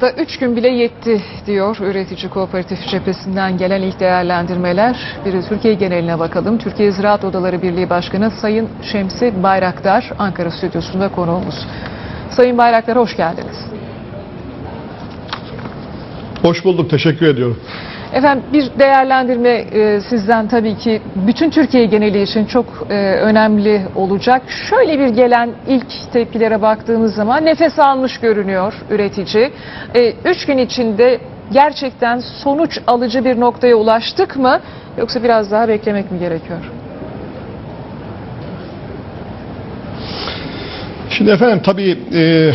Da 3 gün bile yetti diyor üretici kooperatif cephesinden gelen ilk değerlendirmeler. Bir Türkiye geneline bakalım. Türkiye Ziraat Odaları Birliği Başkanı Sayın Şemsi Bayraktar Ankara stüdyosunda konuğumuz. Sayın Bayraktar hoş geldiniz. Hoş bulduk, teşekkür ediyorum. Efendim bir değerlendirme e, sizden tabii ki bütün Türkiye geneli için çok e, önemli olacak. Şöyle bir gelen ilk tepkilere baktığımız zaman nefes almış görünüyor üretici. E, üç gün içinde gerçekten sonuç alıcı bir noktaya ulaştık mı yoksa biraz daha beklemek mi gerekiyor? Şimdi efendim tabii e,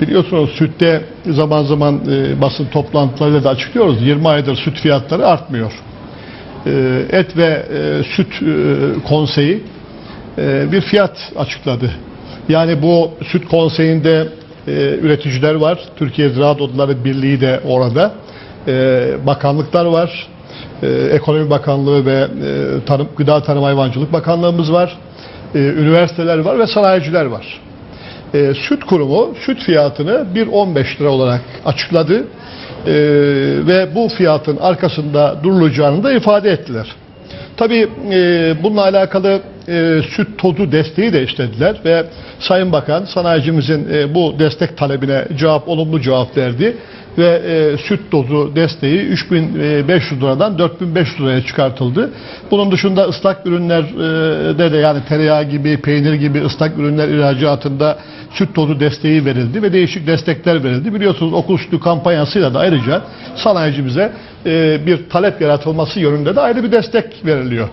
biliyorsunuz sütte zaman zaman e, basın toplantılarıyla da açıklıyoruz. 20 aydır süt fiyatları artmıyor. E, et ve e, süt e, konseyi e, bir fiyat açıkladı. Yani bu süt konseyinde e, üreticiler var. Türkiye Ziraat Odaları Birliği de orada. E, bakanlıklar var. E, Ekonomi Bakanlığı ve e, Tarım, Gıda Tarım Hayvancılık Bakanlığımız var. E, üniversiteler var ve sanayiciler var. E, süt kurumu süt fiyatını 1.15 lira olarak açıkladı E, ve bu fiyatın arkasında durulacağını da ifade ettiler. Tabii e, bununla alakalı e, süt tozu desteği de istediler ve Sayın Bakan sanayicimizin e, bu destek talebine cevap olumlu cevap verdi ve e, süt tozu desteği 3500 liradan 4500 liraya çıkartıldı. Bunun dışında ıslak ürünlerde de yani tereyağı gibi, peynir gibi ıslak ürünler ihracatında süt tozu desteği verildi ve değişik destekler verildi. Biliyorsunuz okul sütü kampanyasıyla da ayrıca sanayicimize e, bir talep yaratılması yönünde de ayrı bir destek veriliyor.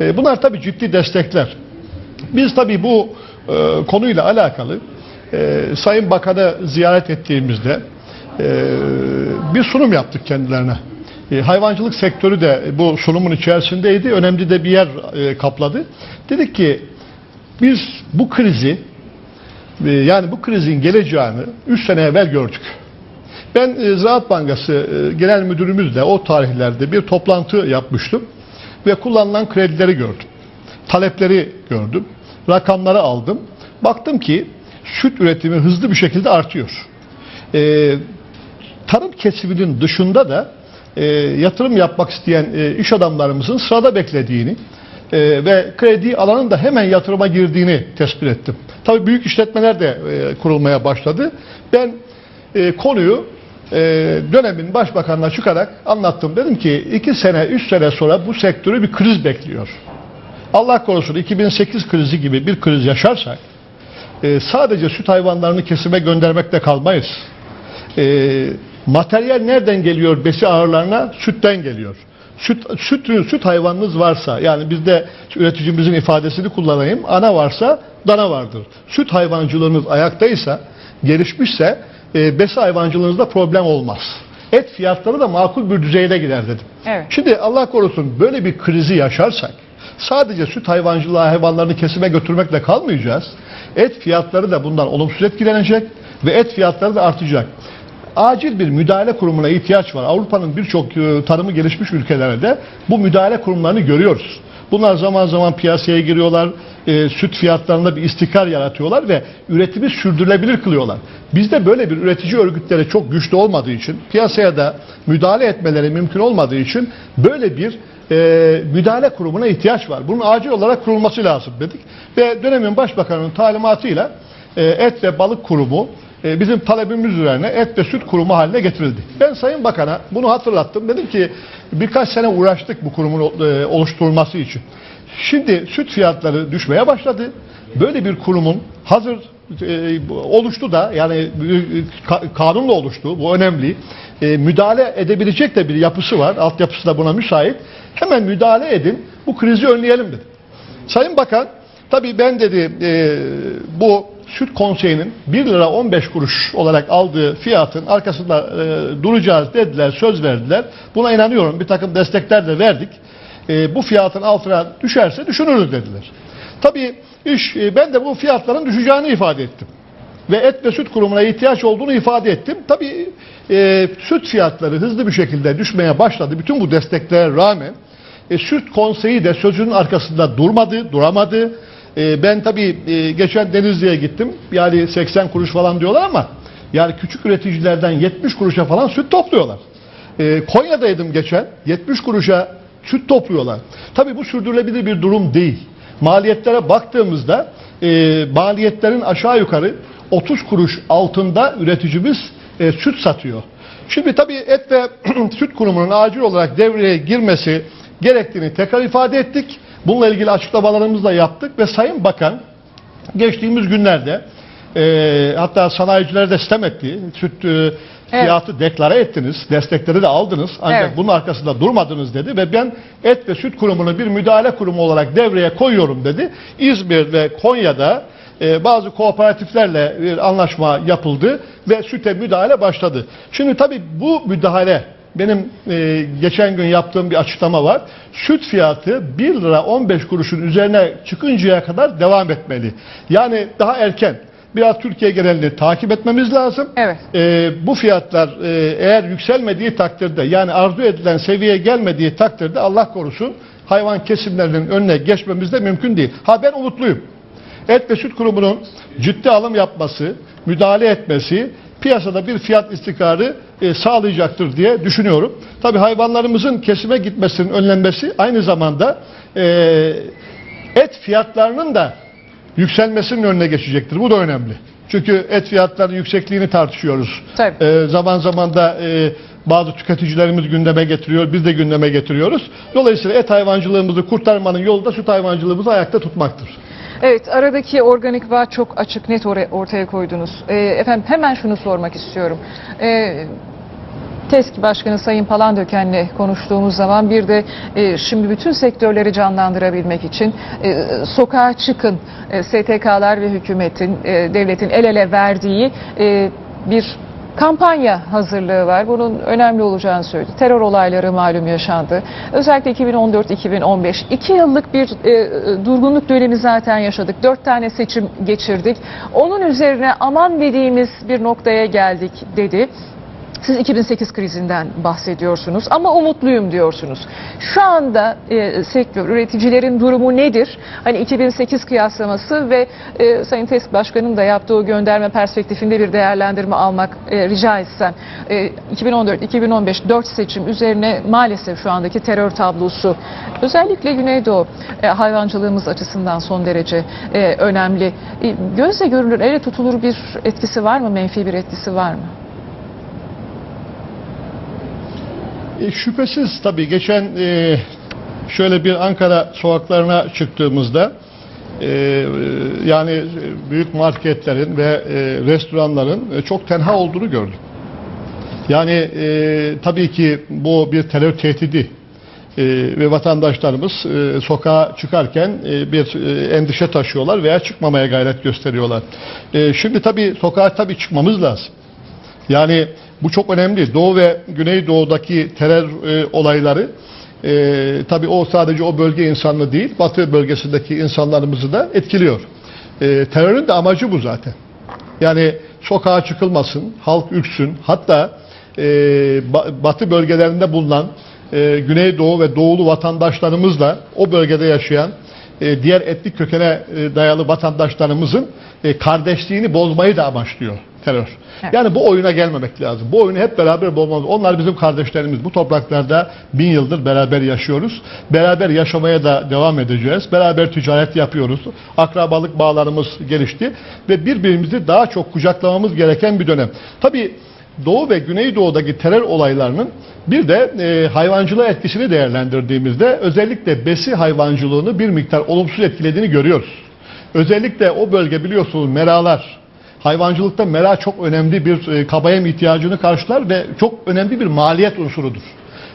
E, bunlar tabii ciddi destekler. Biz tabii bu e, konuyla alakalı e, Sayın Bakan'ı ziyaret ettiğimizde e, bir sunum yaptık kendilerine. E, hayvancılık sektörü de bu sunumun içerisindeydi. Önemli de bir yer e, kapladı. Dedik ki biz bu krizi e, yani bu krizin geleceğini 3 sene evvel gördük. Ben e, Ziraat Bankası Genel Müdürümüzle o tarihlerde bir toplantı yapmıştım ve kullanılan kredileri gördüm. Talepleri gördüm. Rakamları aldım. Baktım ki süt üretimi hızlı bir şekilde artıyor. Tarım kesiminin dışında da e, yatırım yapmak isteyen e, iş adamlarımızın sırada beklediğini e, ve kredi alanın da hemen yatırıma girdiğini tespit ettim. Tabii büyük işletmeler de e, kurulmaya başladı. Ben e, konuyu e, dönemin başbakanına çıkarak anlattım. Dedim ki iki sene, üç sene sonra bu sektörü bir kriz bekliyor. Allah korusun 2008 krizi gibi bir kriz yaşarsak e, sadece süt hayvanlarını kesime göndermekte kalmayız. E, materyal nereden geliyor besi ağırlarına? Sütten geliyor. Süt, süt, süt hayvanınız varsa yani bizde üreticimizin ifadesini kullanayım ana varsa dana vardır. Süt hayvancılığınız ayaktaysa gelişmişse e, besi hayvancılığınızda problem olmaz. Et fiyatları da makul bir düzeyde gider dedim. Evet. Şimdi Allah korusun böyle bir krizi yaşarsak sadece süt hayvancılığı hayvanlarını kesime götürmekle kalmayacağız. Et fiyatları da bundan olumsuz etkilenecek ve et fiyatları da artacak. Acil bir müdahale kurumuna ihtiyaç var. Avrupa'nın birçok e, tarımı gelişmiş ülkelerde bu müdahale kurumlarını görüyoruz. Bunlar zaman zaman piyasaya giriyorlar, e, süt fiyatlarında bir istikrar yaratıyorlar ve üretimi sürdürülebilir kılıyorlar. Bizde böyle bir üretici örgütleri çok güçlü olmadığı için, piyasaya da müdahale etmeleri mümkün olmadığı için böyle bir e, müdahale kurumuna ihtiyaç var. Bunun acil olarak kurulması lazım dedik. Ve dönemin başbakanının talimatıyla e, et ve balık kurumu e, bizim talebimiz üzerine et ve süt kurumu haline getirildi. Ben Sayın Bakan'a bunu hatırlattım. Dedim ki birkaç sene uğraştık bu kurumun e, oluşturulması için. Şimdi süt fiyatları düşmeye başladı. Böyle bir kurumun hazır e, oluştu da yani e, ka- kanunla oluştu. Bu önemli. Müdahale edebilecek de bir yapısı var. Altyapısı da buna müsait. Hemen müdahale edin. Bu krizi önleyelim dedi. Sayın Bakan tabii ben dedi bu süt konseyinin 1 lira 15 kuruş olarak aldığı fiyatın arkasında e, duracağız dediler, söz verdiler. Buna inanıyorum. Bir takım destekler de verdik. E, bu fiyatın altına düşerse düşünürüz dediler. Tabii iş e, ben de bu fiyatların düşeceğini ifade ettim. Ve et ve süt kurumuna ihtiyaç olduğunu ifade ettim. Tabii e, süt fiyatları hızlı bir şekilde düşmeye başladı. Bütün bu desteklere rağmen e, süt konseyi de sözünün arkasında durmadı, duramadı. E, ben tabii e, geçen Denizli'ye gittim. Yani 80 kuruş falan diyorlar ama Yani küçük üreticilerden 70 kuruşa falan süt topluyorlar. Ee, Konya'daydım geçen 70 kuruşa süt topluyorlar. Tabii bu sürdürülebilir bir durum değil. Maliyetlere baktığımızda e, maliyetlerin aşağı yukarı 30 kuruş altında üreticimiz e, süt satıyor. Şimdi tabii et ve süt kurumunun acil olarak devreye girmesi gerektiğini tekrar ifade ettik. Bununla ilgili açıklamalarımızı da yaptık ve Sayın Bakan geçtiğimiz günlerde e, hatta sanayicilere de sistem etti. Süt e, fiyatı deklare ettiniz. Destekleri de aldınız. Ancak Evet. bunun arkasında durmadınız dedi ve ben et ve süt kurumunu bir müdahale kurumu olarak devreye koyuyorum dedi. İzmir ve Konya'da e, bazı kooperatiflerle bir anlaşma yapıldı ve süte müdahale başladı. Şimdi tabii bu müdahale benim e, geçen gün yaptığım bir açıklama var. Süt fiyatı 1 lira 15 kuruşun üzerine çıkıncaya kadar devam etmeli. Yani daha erken biraz Türkiye genelini takip etmemiz lazım. Evet. E, bu fiyatlar e, eğer yükselmediği takdirde yani arzu edilen seviyeye gelmediği takdirde Allah korusun hayvan kesimlerinin önüne geçmemiz de mümkün değil. Ha ben umutluyum. Et ve Süt Kurumu'nun ciddi alım yapması, müdahale etmesi piyasada bir fiyat istikrarı e, sağlayacaktır diye düşünüyorum. Tabii hayvanlarımızın kesime gitmesinin önlenmesi aynı zamanda e, et fiyatlarının da yükselmesinin önüne geçecektir. Bu da önemli. Çünkü et fiyatlarının yüksekliğini tartışıyoruz. Tabii. E, zaman zaman da e, bazı tüketicilerimiz gündeme getiriyor, biz de gündeme getiriyoruz. Dolayısıyla et hayvancılığımızı kurtarmanın yolu da süt hayvancılığımızı ayakta tutmaktır. Evet, aradaki organik bağ çok açık, net oraya- ortaya koydunuz. Ee, efendim hemen şunu sormak istiyorum. Ee, TESK Başkanı Sayın Palandöken'le konuştuğumuz zaman bir de e, şimdi bütün sektörleri canlandırabilmek için e, sokağa çıkın e, STK'lar ve hükümetin, e, devletin el ele verdiği e, bir kampanya hazırlığı var. Bunun önemli olacağını söyledi. Terör olayları malum yaşandı. Özellikle 2014-2015 iki yıllık bir e, durgunluk dönemi zaten yaşadık. Dört tane seçim geçirdik. Onun üzerine aman dediğimiz bir noktaya geldik dedi. Siz 2008 krizinden bahsediyorsunuz ama umutluyum diyorsunuz. Şu anda e, sektör, üreticilerin durumu nedir? Hani 2008 kıyaslaması ve e, Sayın TESK Başkanı'nın da yaptığı gönderme perspektifinde bir değerlendirme almak e, rica etsem. E, 2014-2015 4 seçim üzerine maalesef şu andaki terör tablosu özellikle Güneydoğu e, hayvancılığımız açısından son derece e, önemli. E, gözle görülür, ele tutulur bir etkisi var mı? Menfi bir etkisi var mı? E, şüphesiz tabii geçen e, şöyle bir Ankara sokaklarına çıktığımızda e, e, yani büyük marketlerin ve e, restoranların e, çok tenha olduğunu gördüm. Yani e, tabii ki bu bir terör tehdidi e, ve vatandaşlarımız e, sokağa çıkarken e, bir e, endişe taşıyorlar veya çıkmamaya gayret gösteriyorlar. E, şimdi tabii sokağa tabii çıkmamız lazım. Yani bu çok önemli. Doğu ve Güneydoğu'daki terör e, olayları e, tabii o sadece o bölge insanını değil, Batı bölgesindeki insanlarımızı da etkiliyor. E, terörün de amacı bu zaten. Yani sokağa çıkılmasın, halk üksün. Hatta e, ba- Batı bölgelerinde bulunan e, Güneydoğu ve Doğulu vatandaşlarımızla o bölgede yaşayan e, diğer etnik kökene e, dayalı vatandaşlarımızın e, kardeşliğini bozmayı da amaçlıyor terör. Evet. Yani bu oyuna gelmemek lazım. Bu oyunu hep beraber bulmamız. Onlar bizim kardeşlerimiz. Bu topraklarda bin yıldır beraber yaşıyoruz. Beraber yaşamaya da devam edeceğiz. Beraber ticaret yapıyoruz. Akrabalık bağlarımız gelişti ve birbirimizi daha çok kucaklamamız gereken bir dönem. Tabii Doğu ve Güneydoğu'daki terör olaylarının bir de e, hayvancılığa etkisini değerlendirdiğimizde özellikle besi hayvancılığını bir miktar olumsuz etkilediğini görüyoruz. Özellikle o bölge biliyorsunuz meralar, hayvancılıkta mera çok önemli bir e, kabayem ihtiyacını karşılar ve çok önemli bir maliyet unsurudur.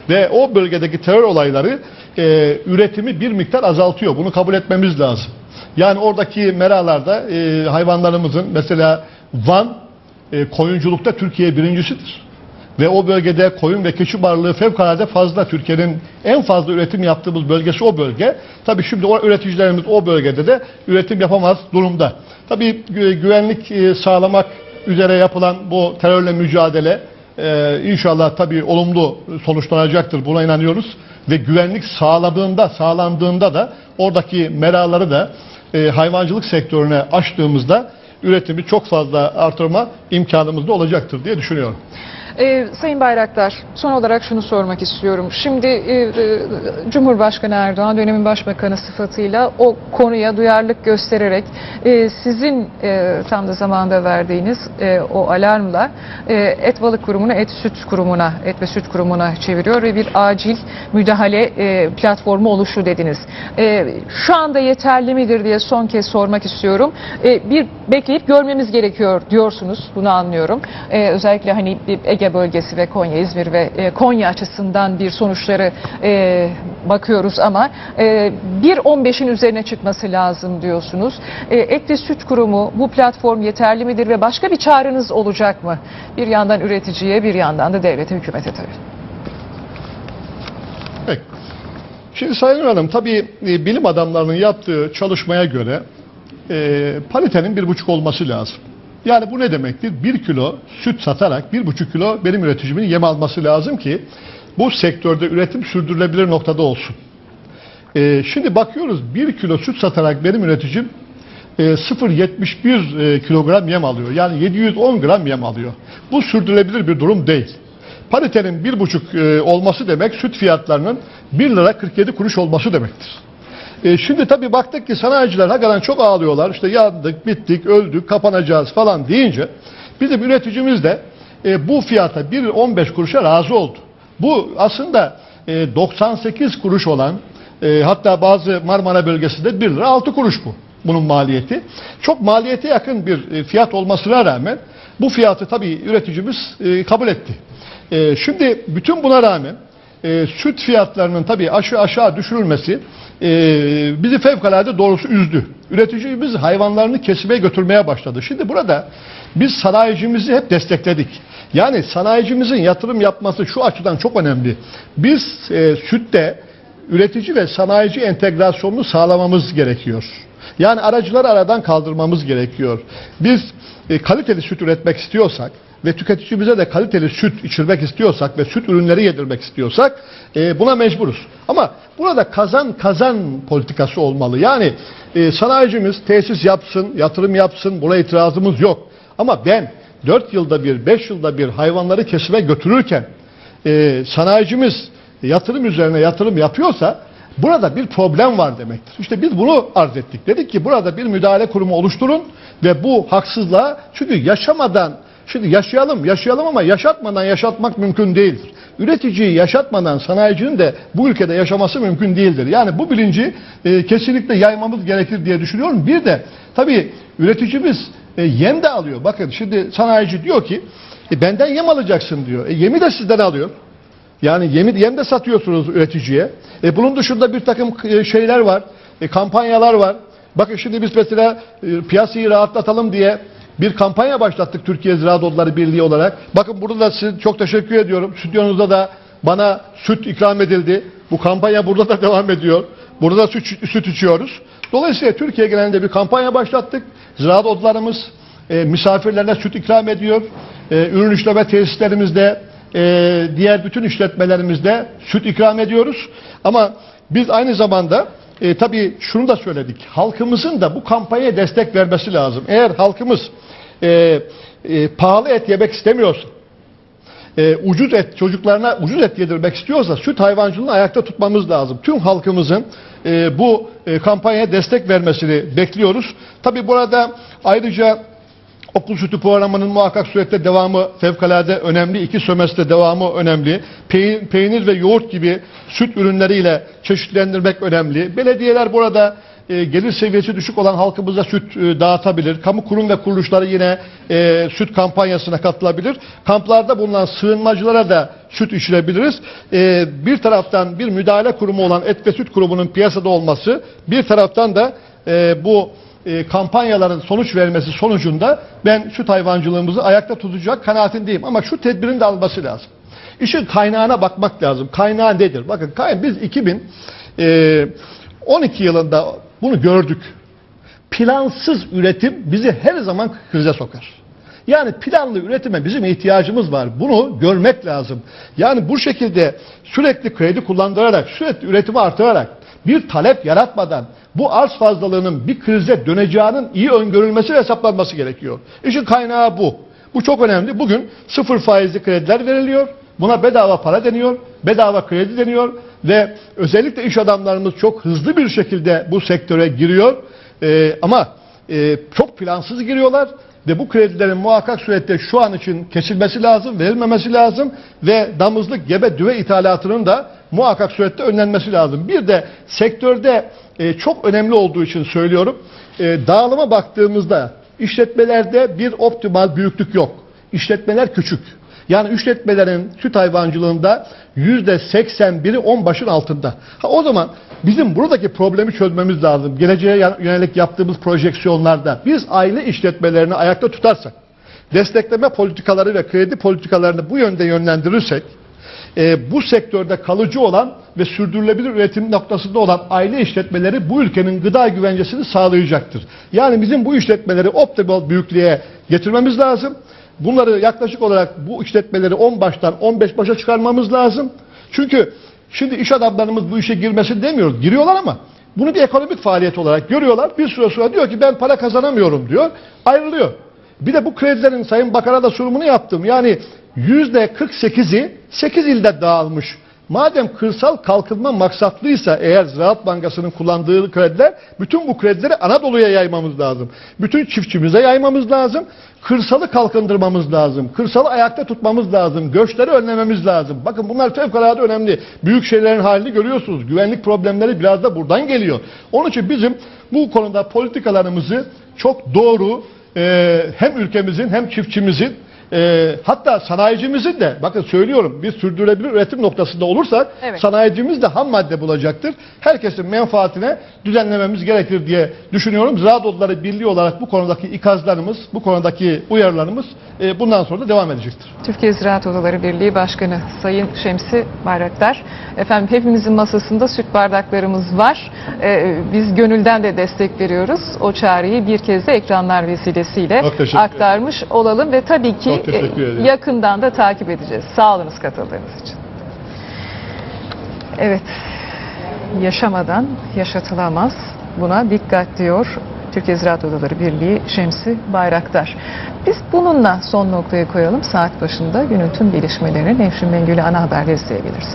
Ve o bölgedeki terör olayları e, üretimi bir miktar azaltıyor. Bunu kabul etmemiz lazım. Yani oradaki meralarda e, hayvanlarımızın mesela Van e, koyunculukta Türkiye birincisidir. Ve o bölgede koyun ve keçi varlığı fevkalade fazla. Türkiye'nin en fazla üretim yaptığımız bölgesi o bölge. Tabii şimdi o üreticilerimiz o bölgede de üretim yapamaz durumda. Tabii gü- güvenlik e, sağlamak üzere yapılan bu terörle mücadele e, inşallah tabii olumlu sonuçlanacaktır. Buna inanıyoruz. Ve güvenlik sağladığında, sağlandığında da oradaki meraları da e, hayvancılık sektörüne açtığımızda üretimi çok fazla artırma imkanımız da olacaktır diye düşünüyorum. Ee, Sayın Bayraktar, son olarak şunu sormak istiyorum. Şimdi e, e, Cumhurbaşkanı Erdoğan dönemin başbakanı sıfatıyla o konuya duyarlılık göstererek e, sizin e, tam da zamanda verdiğiniz e, o alarmla e, et balık kurumunu et süt kurumuna, et ve süt kurumuna çeviriyor ve bir acil müdahale e, platformu oluştu dediniz. E, şu anda yeterli midir diye son kez sormak istiyorum. E, bir bekleyip görmemiz gerekiyor diyorsunuz. Bunu anlıyorum. E, özellikle hani Ege bölgesi ve Konya, İzmir ve e, Konya açısından bir sonuçları e, bakıyoruz ama e, 1.15'in üzerine çıkması lazım diyorsunuz. E, et ve süt kurumu bu platform yeterli midir ve başka bir çağrınız olacak mı? Bir yandan üreticiye bir yandan da devlete, hükümete tabii. Peki. Şimdi Sayın Hanım tabii e, bilim adamlarının yaptığı çalışmaya göre e, paritenin bir buçuk olması lazım. Yani bu ne demektir? Bir kilo süt satarak bir buçuk kilo benim üreticimin yem alması lazım ki bu sektörde üretim sürdürülebilir noktada olsun. E, şimdi bakıyoruz bir kilo süt satarak benim üreticim e, 0.71 e, kilogram yem alıyor. Yani 710 gram yem alıyor. Bu sürdürülebilir bir durum değil. Paritenin bir buçuk e, olması demek süt fiyatlarının 1 lira 47 kuruş olması demektir. E, şimdi tabii baktık ki sanayiciler hakikaten çok ağlıyorlar. İşte yandık, bittik, öldük, kapanacağız falan deyince bizim üreticimiz de e, bu fiyata 1.15 kuruşa razı oldu. Bu aslında e, 98 kuruş olan e, hatta bazı Marmara bölgesinde 1 lira 6 kuruş bu. Bunun maliyeti. Çok maliyete yakın bir e, fiyat olmasına rağmen bu fiyatı tabii üreticimiz e, kabul etti. E, şimdi bütün buna rağmen e, süt fiyatlarının tabii aşağı aşağı düşürülmesi e, bizi fevkalade doğrusu üzdü. Üreticimiz hayvanlarını kesime götürmeye başladı. Şimdi burada biz sanayicimizi hep destekledik. Yani sanayicimizin yatırım yapması şu açıdan çok önemli. Biz e, sütte üretici ve sanayici entegrasyonunu sağlamamız gerekiyor. Yani aracıları aradan kaldırmamız gerekiyor. Biz e, kaliteli süt üretmek istiyorsak ve tüketicimize de kaliteli süt içirmek istiyorsak ve süt ürünleri yedirmek istiyorsak e, buna mecburuz. Ama burada kazan kazan politikası olmalı. Yani e, sanayicimiz tesis yapsın, yatırım yapsın buna itirazımız yok. Ama ben 4 yılda bir, 5 yılda bir hayvanları kesime götürürken e, sanayicimiz yatırım üzerine yatırım yapıyorsa burada bir problem var demektir. İşte biz bunu arz ettik. Dedik ki burada bir müdahale kurumu oluşturun ve bu haksızlığa çünkü yaşamadan Şimdi yaşayalım, yaşayalım ama yaşatmadan yaşatmak mümkün değildir. Üreticiyi yaşatmadan sanayicinin de bu ülkede yaşaması mümkün değildir. Yani bu bilinci e, kesinlikle yaymamız gerekir diye düşünüyorum. Bir de tabii üreticimiz e, yem de alıyor. Bakın şimdi sanayici diyor ki e, benden yem alacaksın diyor. E, yemi de sizden alıyor. Yani yemi, yem de satıyorsunuz üreticiye. E, bunun dışında bir takım e, şeyler var. E, kampanyalar var. Bakın şimdi biz mesela e, piyasayı rahatlatalım diye bir kampanya başlattık Türkiye Ziraat Odaları Birliği olarak. Bakın burada da size çok teşekkür ediyorum. Stüdyonuzda da bana süt ikram edildi. Bu kampanya burada da devam ediyor. Burada da süt, süt içiyoruz. Dolayısıyla Türkiye genelinde bir kampanya başlattık. Ziraat odalarımız e, misafirlerine süt ikram ediyor. E, ürün işleme tesislerimizde, e, diğer bütün işletmelerimizde süt ikram ediyoruz. Ama biz aynı zamanda e, tabii şunu da söyledik. Halkımızın da bu kampanyaya destek vermesi lazım. Eğer halkımız e, e, pahalı et yemek istemiyorsa, e, ucuz et çocuklarına ucuz et yedirmek istiyorsa süt hayvancılığını ayakta tutmamız lazım. Tüm halkımızın e, bu e, kampanyaya destek vermesini bekliyoruz. Tabii burada ayrıca Okul sütü programının muhakkak surette devamı fevkalade önemli. İki sömestre devamı önemli. Peyn- Peynir ve yoğurt gibi süt ürünleriyle çeşitlendirmek önemli. Belediyeler burada e, gelir seviyesi düşük olan halkımıza süt e, dağıtabilir. Kamu kurum ve kuruluşları yine e, süt kampanyasına katılabilir. Kamplarda bulunan sığınmacılara da süt içirebiliriz. E, bir taraftan bir müdahale kurumu olan Et ve Süt Kurumu'nun piyasada olması, bir taraftan da e, bu e, kampanyaların sonuç vermesi sonucunda ben süt hayvancılığımızı ayakta tutacak kanaatindeyim. Ama şu tedbirin de alması lazım. İşin kaynağına bakmak lazım. Kaynağı nedir? Bakın biz 2012 yılında bunu gördük. Plansız üretim bizi her zaman krize sokar. Yani planlı üretime bizim ihtiyacımız var. Bunu görmek lazım. Yani bu şekilde sürekli kredi kullandırarak, sürekli üretimi artırarak bir talep yaratmadan bu arz fazlalığının bir krize döneceğinin iyi öngörülmesi ve hesaplanması gerekiyor. İşin kaynağı bu. Bu çok önemli. Bugün sıfır faizli krediler veriliyor. Buna bedava para deniyor, bedava kredi deniyor ve özellikle iş adamlarımız çok hızlı bir şekilde bu sektöre giriyor. Ee, ama e, çok plansız giriyorlar ve bu kredilerin muhakkak surette şu an için kesilmesi lazım, verilmemesi lazım ve damızlık gebe düve ithalatının da muhakkak surette önlenmesi lazım. Bir de sektörde e, çok önemli olduğu için söylüyorum. E, dağılıma baktığımızda işletmelerde bir optimal büyüklük yok. İşletmeler küçük. Yani işletmelerin süt hayvancılığında yüzde 81'i 10 başın altında. Ha, o zaman bizim buradaki problemi çözmemiz lazım. Geleceğe yönelik yaptığımız projeksiyonlarda biz aile işletmelerini ayakta tutarsak, destekleme politikaları ve kredi politikalarını bu yönde yönlendirirsek, e, bu sektörde kalıcı olan ve sürdürülebilir üretim noktasında olan aile işletmeleri bu ülkenin gıda güvencesini sağlayacaktır. Yani bizim bu işletmeleri optimal büyüklüğe getirmemiz lazım. Bunları yaklaşık olarak bu işletmeleri 10 baştan 15 başa çıkarmamız lazım. Çünkü şimdi iş adamlarımız bu işe girmesin demiyoruz. Giriyorlar ama bunu bir ekonomik faaliyet olarak görüyorlar. Bir süre sonra diyor ki ben para kazanamıyorum diyor. Ayrılıyor. Bir de bu kredilerin Sayın Bakan'a da sunumunu yaptım. Yani yüzde 48'i 8 ilde dağılmış. Madem kırsal kalkınma maksatlıysa eğer Ziraat Bankası'nın kullandığı krediler bütün bu kredileri Anadolu'ya yaymamız lazım. Bütün çiftçimize yaymamız lazım. Kırsalı kalkındırmamız lazım. Kırsalı ayakta tutmamız lazım. Göçleri önlememiz lazım. Bakın bunlar fevkalade önemli. Büyük şehirlerin halini görüyorsunuz. Güvenlik problemleri biraz da buradan geliyor. Onun için bizim bu konuda politikalarımızı çok doğru hem ülkemizin hem çiftçimizin e, hatta sanayicimizin de bakın söylüyorum bir sürdürülebilir üretim noktasında olursak Evet. sanayicimiz de ham madde bulacaktır. Herkesin menfaatine düzenlememiz gerekir diye düşünüyorum. Ziraat Odaları Birliği olarak bu konudaki ikazlarımız, bu konudaki uyarılarımız e, bundan sonra da devam edecektir. Türkiye Ziraat Odaları Birliği Başkanı Sayın Şemsi Bayraktar. Efendim hepimizin masasında süt bardaklarımız var. Ee, biz gönülden de destek veriyoruz. O çağrıyı bir kez de ekranlar vesilesiyle aktarmış olalım ve tabii ki Yakından da takip edeceğiz. Sağ olunuz katıldığınız için. Evet, yaşamadan yaşatılamaz. Buna dikkat diyor Türkiye Ziraat Odaları Birliği Şemsi Bayraktar. Biz bununla son noktayı koyalım. Saat başında günün tüm gelişmelerini Nevşin Mengü'yle ana haberde izleyebiliriz.